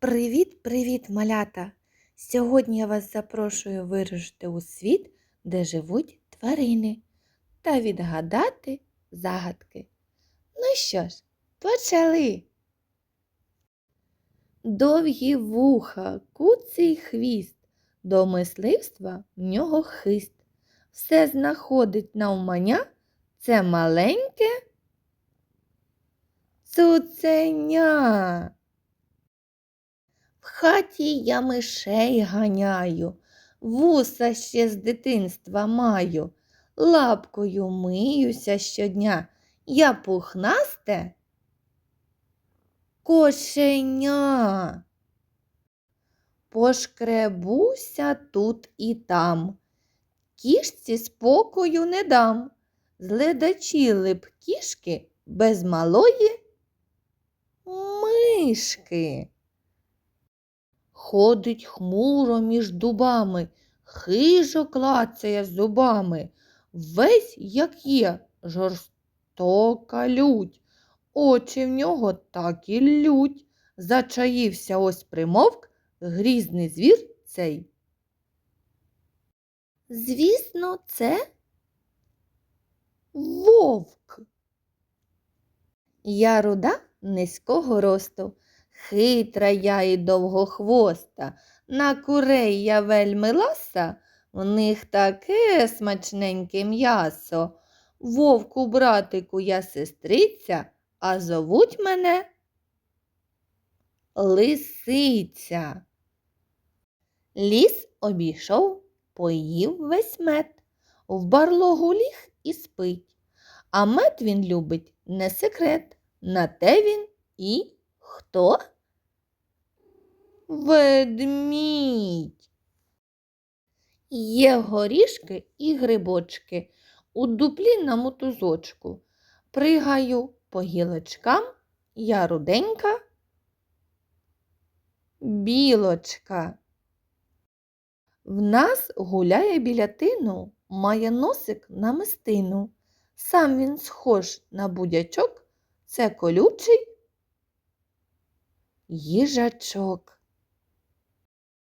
Привіт-привіт, малята! Сьогодні я вас запрошую вирушити у світ, де живуть тварини, та відгадати загадки. Ну що ж, почали. Довгі вуха, куций хвіст, до мисливства в нього хист. Все знаходить навмання, це маленьке цуценя. Хаті я мишей ганяю, вуса ще з дитинства маю, лапкою миюся щодня. Я пухнасте кошеня. Пошкребуся тут і там. Кішці спокою не дам. Зледачили б кішки без малої мишки. Ходить хмуро між дубами, хижо клацає зубами. Весь, як є, жорстока лють. Очі в нього так і лють. Зачаївся ось примовк грізний звір цей. Звісно, це вовк. Я руда низького росту, хитра я і довгохвоста, на курей я вельми ласа, в них таке смачненьке м'ясо. Вовку, братику, я сестриця, а зовуть мене Лисиця. Ліс обійшов, поїв весь мед, в барлогу ліг і спить. А мед він любить не секрет, на те він і хто? Ведмідь. Є горішки і грибочки у дуплі на мотузочку. Пригаю по гілочкам я руденька білочка. В нас гуляє біля тину, має носик на мистину. Сам він схож на будячок, це колючий їжачок.